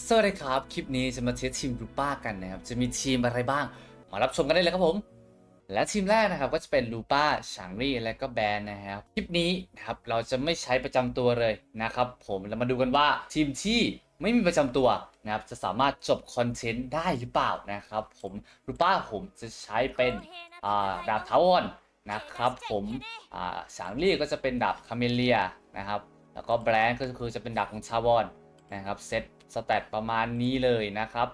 สวัสดีครับ คลิปนี้จะมาเทสทีมรูป้ากันนะครับ จะมีทีมอะไรบ้าง มารับชมกันได้เลยครับผม และทีมแรกนะครับก็จะเป็นลูป้าฉางรี่และก็แบนนะครับ คลิปนี้นะครับเราจะไม่ใช้ประจำตัวเลยนะครับ ผมเรามาดูกันว่าทีมที่ไม่มีประจำตัวนะครับจะสามารถจบคอนเทนต์ได้หรือเปล่านะครับ ผมลูป้าผมจะใช้เป็นดาบทาวอนนะครับผมอ่าฉางรี่ก็จะเป็นดาบคาเมเลียนะครับแล้วก็แบรนด์ก็คือจะเป็นดาบของชาวอนนะครับเซต สแตทประมาณนี้เลยนะครับ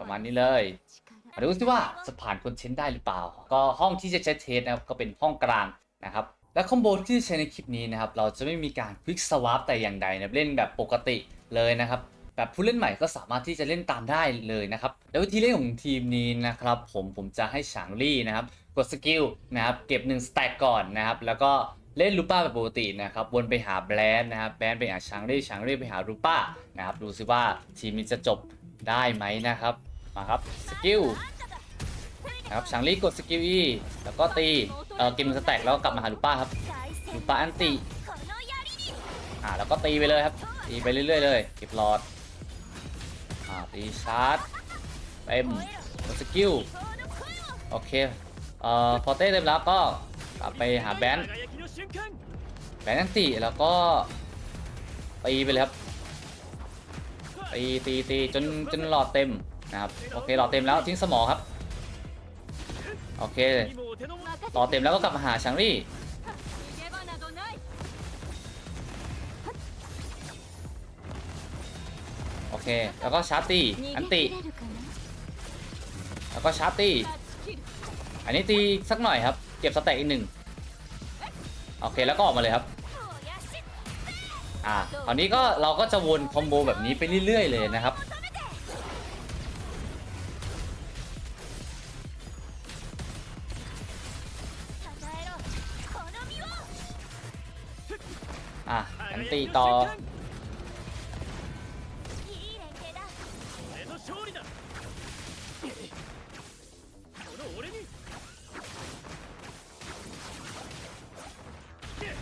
ประมาณนี้เลยมาดูสิว่าจะผ่านคอนเทนต์ได้หรือเปล่า ก็ห้องที่จะใช้เทสนะครับก็เป็นห้องกลางนะครับและคอมโบที่จะใช้ในคลิปนี้นะครับเราจะไม่มีการควิกสวาปแต่อย่างใดนะเล่นแบบปกติเลยนะครับแบบผู้เล่นใหม่ก็สามารถที่จะเล่นตามได้เลยนะครับแล้ววิธีเล่นของทีมนี้นะครับผมผมจะให้ฉางลี่นะครับกดสกิลนะครับเก็บ1สแต็กก่อนนะครับแล้วก็ เล่นลูป้าแบบปกตินะครับวนไปหาแบรนด์นะครับแบรนด์ไปหาชางรี่ชางรี่ไปหาลูป้านะครับดูซิว่าทีมนี้จะจบได้ไหมนะครับมาครับสกิลนะครับชางรี่กดสกิล E แล้วก็ตีเออเกมสแต็กแล้วก็กลับมาหาลูป้าครับลูป้าอันติอ่าแล้วก็ตีไปเลยครับตีไปเรื่อยๆเลยเก็บหลอดอ่าตีชาร์จเต็มกดสกิลโอเคเอ่อพอเต้เต็มแล้วก็กลับไปหาแบนค์ แบนค์อันติแล้วก็ตีไปเลยครับตีตีตีจนจนหลอดเต็มนะครับโอเคหลอดเต็มแล้วทิ้งสมองครับโอเคหลอดเต็มแล้วก็กลับมาหาชังรี่โอเคแล้วก็ชาร์ตีอันติแล้วก็ชาร์ตีอันนี้ตีสักหน่อยครับเก็บสแต็กอีกหนึ่ง โอเคแล้วก็ออกมาเลยครับ อ่าคราวนี้ก็เราก็จะวนคอมโบแบบนี้ไปเรื่อยๆเลยนะครับอะอันตีต่อ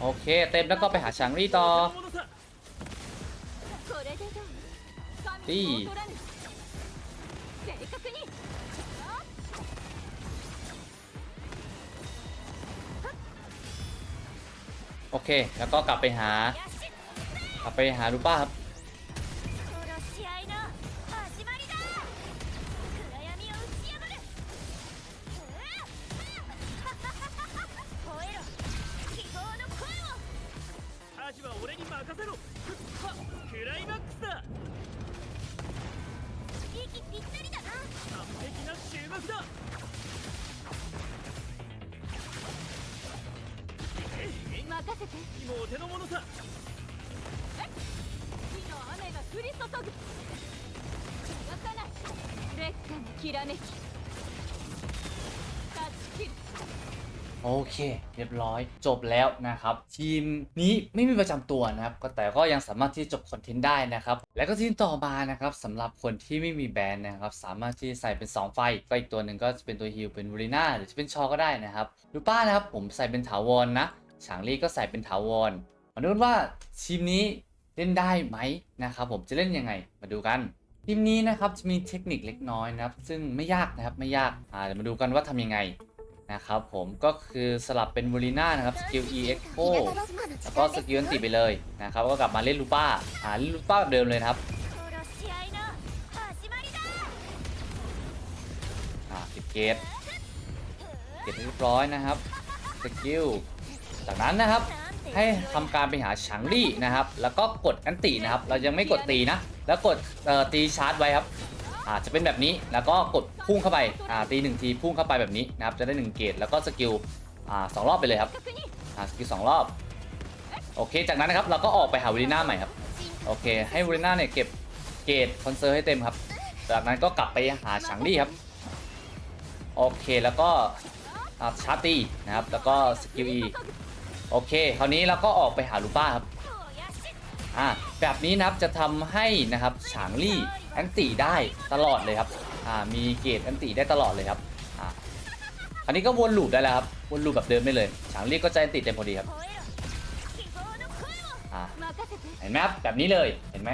โอเค เต็มแล้วก็ไปหาชางรี่ต่อดีโอเค แล้วก็กลับไปหากลับไปหาลูป้าครับ 俺に任せろ。はっクライマックスだ。息ぴったりだな。完璧な終幕だ。任せて。今お手の物さ火の雨が降り注ぐ。動かない。劣化のきらめき。断ち切る โอเค เรียบร้อยจบแล้วนะครับ ทีมนี้ไม่มีประจำตัวนะครับแต่ก็ยังสามารถที่จบคอนเทนต์ได้นะครับ แล้วก็ทีมต่อมานะครับสำหรับคนที่ไม่มีแบรนด์นะครับ สามารถที่ใส่เป็น 2 ไฟก็อีกตัวหนึ่งก็จะเป็นตัวฮิลเป็นวูลิน่าหรือจะเป็นชอก็ได้นะครับลูป้านะครับผมใส่เป็นถาวรนะฉางลี่ก็ใส่เป็นถาวรมาดูว่าทีมนี้เล่นได้ไหมนะครับผมจะเล่นยังไงมาดูกันทีมนี้นะครับจะมีเทคนิคเล็กน้อยนะครับ ซึ่งไม่ยากนะครับไม่ยากอ่าเดี๋ยวมาดูกันว่าทำยังไง นะครับผมก็คือสลับเป็นบูลิน่านะครับสกิลอ็กโซแล้วก็สกิลอันติไปเลยนะครับก็กลับมาเล่นลูป้าอ่าเล่นลูป้าแบบเดิมเลยครับอ่าเก็บเกตเก็บเรียบร้อยนะครับสกิลจากนั้นนะครับให้ทำการไปหาชังลี่นะครับ แล้วก็กดอันตีนะครับ เรายังไม่กดตีนะ แล้วกดตีชาร์จไว้ครับ อาจจะเป็นแบบนี้แล้วก็กดพุ่งเข้าไปาตีหนึ่งทีพุ่งเข้าไปแบบนี้นะครับจะได้หนึ่งเกตแล้วก็สกิลอสองรอบไปเลยครับสกิลสองรอบโอเค จากนั้นนะครับเราก็ออกไปหาวลิน่าใหม่ครับโอเค ให้วลิน่าเนี่ยเก็บเกตคอนเซิร์ให้เต็มครับ จากนั้นก็กลับไปหาฉังลี่ครับโอเคแล้วก็ชาร์ตีนะครับแล้วก็สกิลอีโอเคคราวนี้เราก็ออกไปหาลูป้าครับอ่าแบบนี้นะครับจะทำให้นะครับฉางลี่ แอนตี้ได้ตลอดเลยครับอ่ามีเกตแอนตี้ได้ตลอดเลยครับอ่าอันนี้ก็วนลูปได้แล้วครับวนลูปแบบเดิมไม่เลยฉางเรียกก็ในติดเต็มพอดีครับอ่าเห็นไหมครับแบบนี้เลยเห็นไหม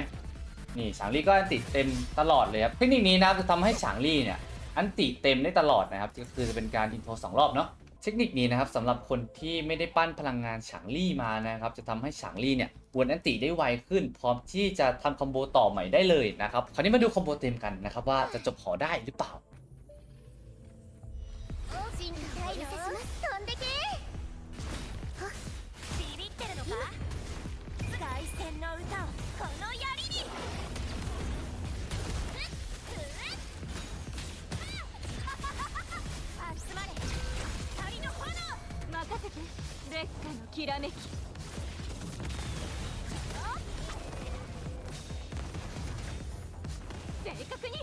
นี่ฉางลี่ก็อันติเต็มตลอดเลยครับเทคนิคนี้นะจะทำให้ฉางลี่เนี่ยอันติเต็มได้ตลอดนะครับก็คือจะเป็นการอินโทรสองรอบเนาะ เทคนิคนี้นะครับสำหรับคนที่ไม่ได้ปั้นพลังงานฉางลี่มานะครับ จะทำให้ฉางลี่เนี่ยวนอันติได้ไวขึ้น พร้อมที่จะทำคอมโบต่อใหม่ได้เลยนะครับคราวนี้มาดูคอมโบเต็มกันนะครับว่าจะจบหอได้หรือเปล่า 進化をお見せします飛んでけビビってるのか凱旋の歌をこの槍 烈火のきらめき。正確に。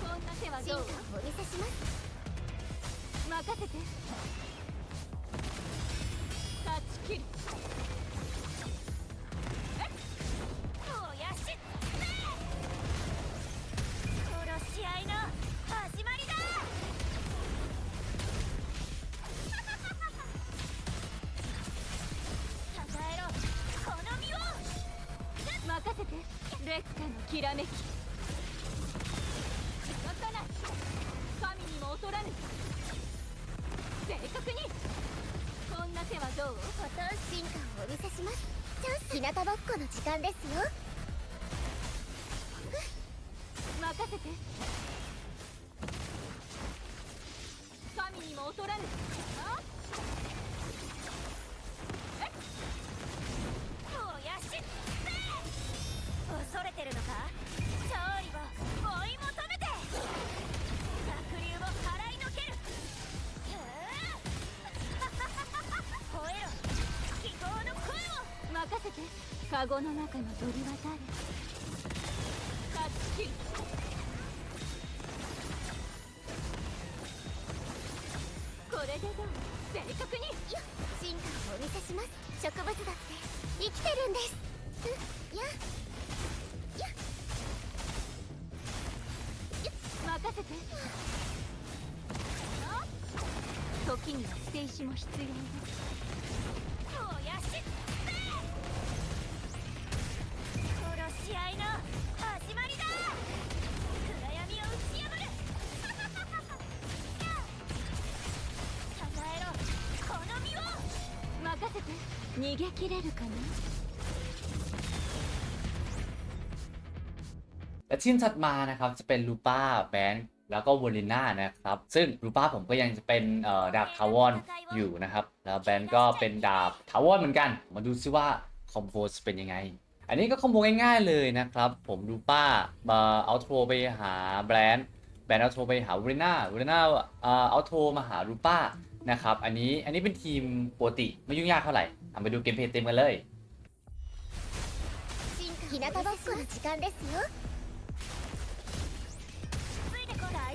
こんな手はどう？お見せします。任せて。断ち切る。燃やし。つめ殺し合いの任せて。烈火のきらめき動か。ない神にも劣らぬ正確にこんな手はどうフォトン進化をお見せしますチャンス日向ぼっこの時間ですよ任せて。神にも劣らぬあえ燃やし恐れてるのか勝利を追い求めて濁流を払いのけるふう吠えろ希望の声を任せてカゴの中の鳥は誰断ち切るこれでどう正確に進化をお見せします。植物だって生きてるんです。うやや。時には捨て石も必要だ燃やしつめ殺し合いの始まりだ暗闇を打ち破るたたえろこの身を任せて逃げ切れるかな และทีมถัดมานะครับจะเป็นลูป้าแบน แล้วก็วอลิน่านะครับ ซึ่งลูป้าผมก็ยังจะเป็นเอ่อดาบทาวอนอยู่นะครับ แล้วแบนก็เป็นดาบทาวอนเหมือนกัน มาดูซิว่าคอมโบจะเป็นยังไง อันนี้ก็คอมโบง่ายๆเลยนะครับ ผมลูป้ามาเอาโทรไปหาแบรนด์แบรนด์เอาโทรไปหาวอลิน่าวอลิน่าเอาโทรมาหาลูป้านะครับ อันนี้อันนี้เป็นทีมปกติไม่ยุ่งยากเท่าไหร่ทำไปดูเกมเพลย์เต็มกันเลย 日向ぼっこの時間ですよ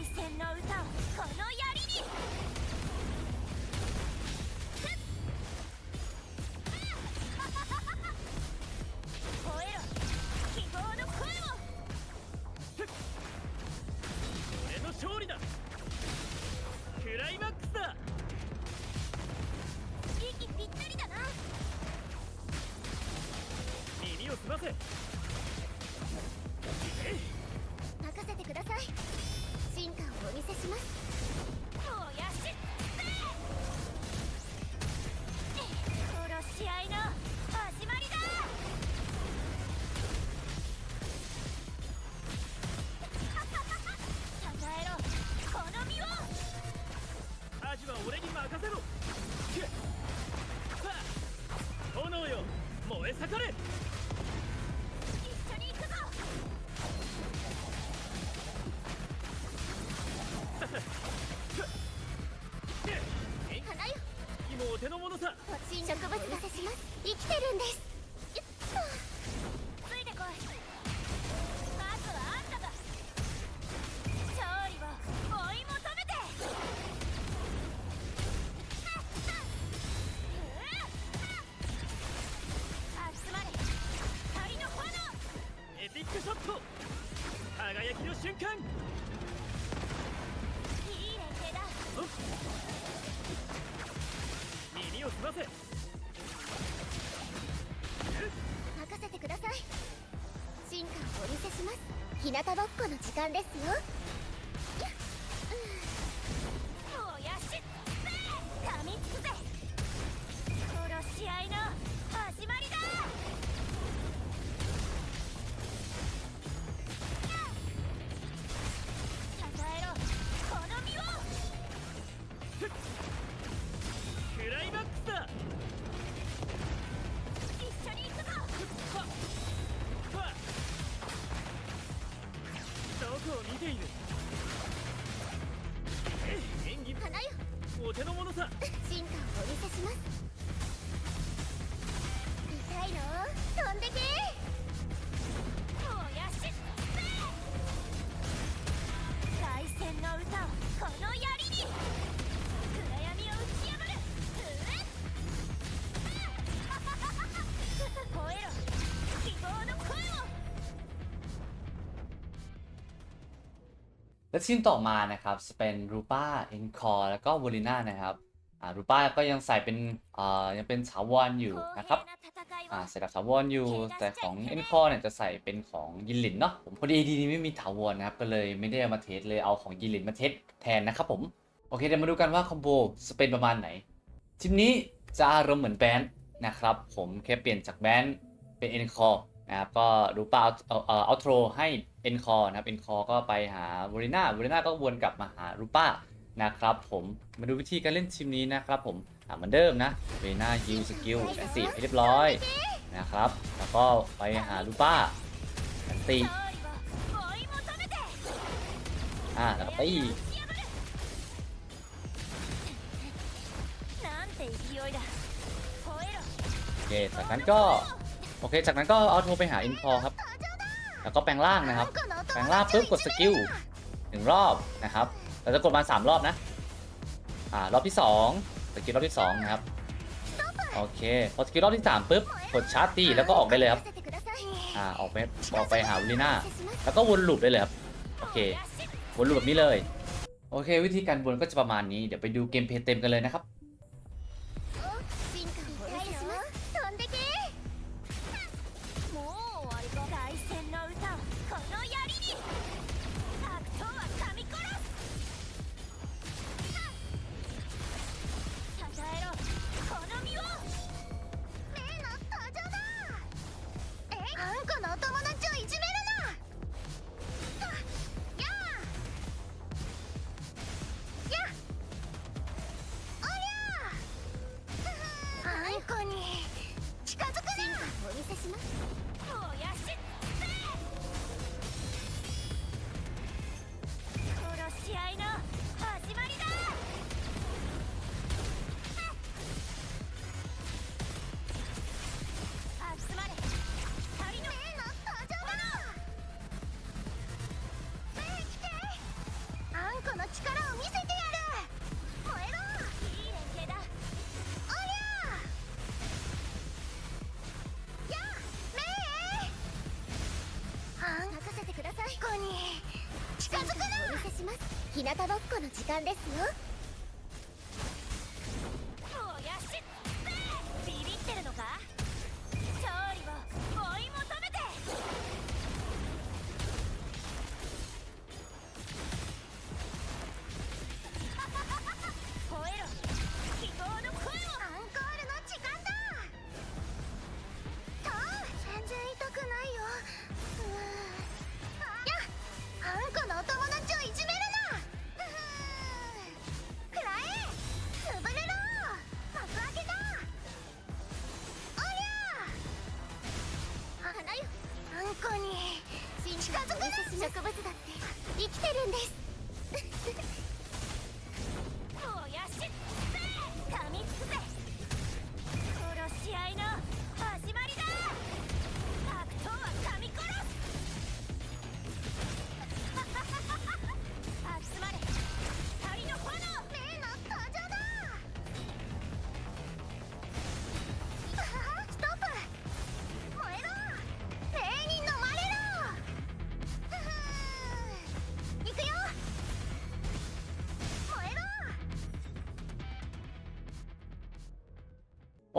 いてこ凱旋の歌をこの槍に。吠えろ希望の声を俺の勝利だクライマックスだ息ぴったりだな耳を澄ませ今お手のさ。植物がします。生きてるんです。日向ぼっこの時間ですよ。お手の物さ。進化をお見せします。 และทีมต่อมานะครับจะเป็นรูป้าเอ็นคอร์แล้วก็วอลิน่านะครับอ่ารูป้าก็ยังใส่เป็นอ่ายังเป็นถาวรอยู่นะครับอ่าใส่กับถาวรอยู่ แต่ของเอ็นคอร์เนี่ยจะใส่เป็นของยินหลินเนาะผมพอดีดีนี้ไม่มีถาวรนะครับก็เลยไม่ได้เอามาเทสเลยเอาของยินหลินมาเทสแทนนะครับผมโอเคเดี๋ยวมาดูกันว่าคอมโบจะเป็นประมาณไหนทีมนี้จะอารมณ์เหมือนแบนด์นะครับผมแค่เปลี่ยนจากแบนด์เป็นเอ็นคอร์นะครับก็รูป้าเอาเอาเอาเอาโทรให้ เอ็นคอนะครับเอ็นคอก็ไปหาโวลิน่าโวลิน่าก็วนกลับมาหารูป้านะครับผมมาดูวิธีการเล่นทีมนี้นะครับผมเหมือนเดิมนะเวน่ายิวสกิลแอนตี้ให้เรียบร้อยนะครับ แล้วก็ไปหารูป้าแอนตี้อ่าแล้วก็ไปโอเคจากนั้นก็ โอเค จากนั้นก็เอาโทรไปหาอินพอครับ แล้วก็แปลงร่างนะครับ แปลงร่างปุ๊บกดสกิลหนึ่งรอบนะครับ เราจะกดมาสามรอบนะ อ่ารอบที่สองสกิลรอบที่สองนะครับ โอเค พอสกิลรอบที่สามปุ๊บกดชาร์จตีแล้วก็ออกได้เลยครับ อ่าออกไปออกไปหาวิลลีน่า แล้วก็วนลูปได้เลยครับ โอเค วนลูปแบบนี้เลย โอเค วิธีการวนก็จะประมาณนี้ เดี๋ยวไปดูเกมเพลย์เต็มกันเลยนะครับ こに。近づくな。お見せします。日向ぼっこの時間ですよ。るんです。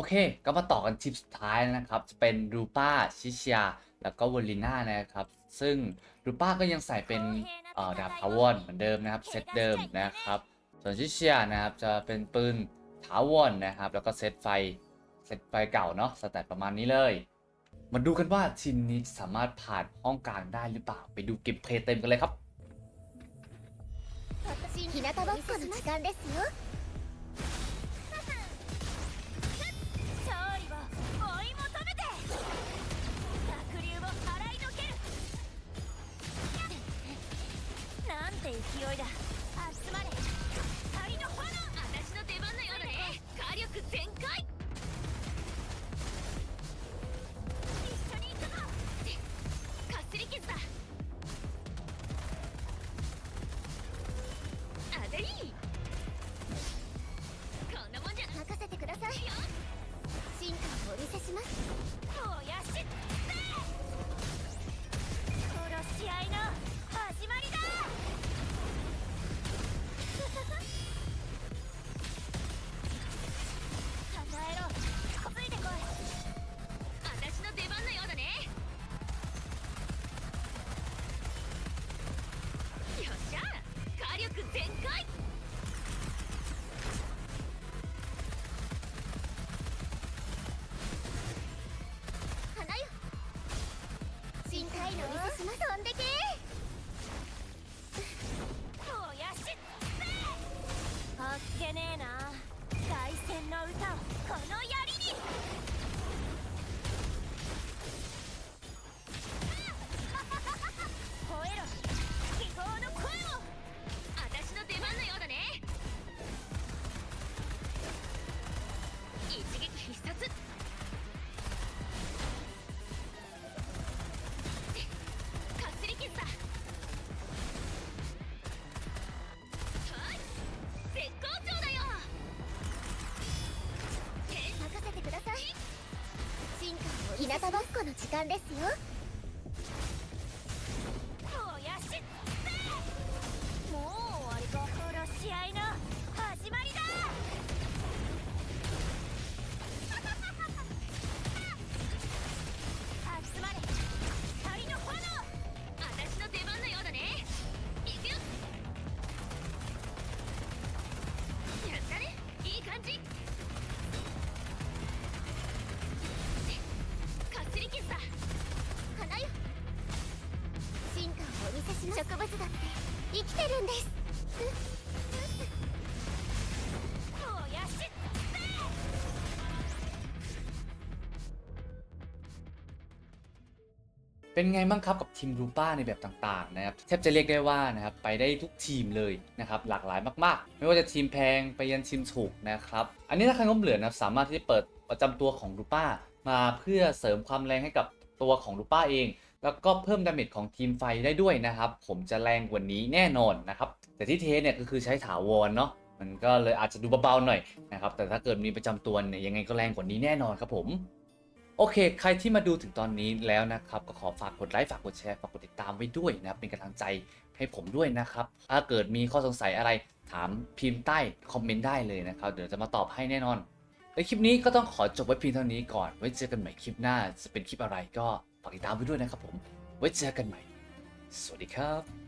เค ก็มาต่อกันทีมสุดท้ายนะครับ จะเป็นรูป้าชิชยา แล้วก็วอลิน่านะครับ ซึ่งลูป้าก็ยังใส่เป็นเอ่อดาบทาวอนเหมือนเดิมนะครับเซตเดิมนะครับ ส่วนชิเชียนะครับจะเป็นปืนถาวรนะครับ แล้วก็เซตไฟเซตไฟเก่าเนาะสแตทประมาณนี้เลย มาดูกันว่าทีมนี้สามารถผ่านห้องกลางได้หรือเปล่า ไปดูเก็บเพลย์เต็มกันเลยครับ 日向ぼっこの時間ですよ て勢いだ。深海の見せんでけおやしっせあっけねえな。凱旋の歌をこの槍の時間ですよ。植物だって生きてるんですおやしっせ เป็นไงบ้างครับกับทีมรูป้าในแบบต่างๆนะครับแทบจะเรียกได้ว่านะครับไปได้ทุกทีมเลยนะครับหลากหลายมากๆ ไม่ว่าจะทีมแพงไปยันทีมถูกนะครับอันนี้ถ้าใครงบเหลือนะครับสามารถที่จะเปิดประจำตัวของรูป้า มาเพื่อเสริมความแรงให้กับตัวของรูป้าเอง แล้วก็เพิ่มดาเมจของทีมไฟได้ด้วยนะครับ ผมจะแรงกว่านี้แน่นอนนะครับ แต่ที่เทสเนี่ยก็คือใช้ถาวรเนาะมันก็เลยอาจจะดูเบาๆหน่อยนะครับ แต่ถ้าเกิดมีประจำตัวเนี่ยยังไงก็แรงกว่านี้แน่นอนครับผมโอเค ใครที่มาดูถึงตอนนี้แล้วนะครับ ก็ขอฝากกดไลค์ฝากกดแชร์ฝากกดติดตามไว้ด้วยนะครับเป็นกำลังใจให้ผมด้วยนะครับ ถ้าเกิดมีข้อสงสัยอะไรถามพิมพ์ใต้คอมเมนต์ได้เลยนะครับ เดี๋ยวจะมาตอบให้แน่นอน ในคลิปนี้ก็ต้องขอจบไว้เพียงเท่านี้ก่อน ไว้เจอกันใหม่คลิปหน้าจะเป็นคลิปอะไรก็ ฝากติดตามไปด้วยนะครับผม ไว้เจอกันใหม่ สวัสดีครับ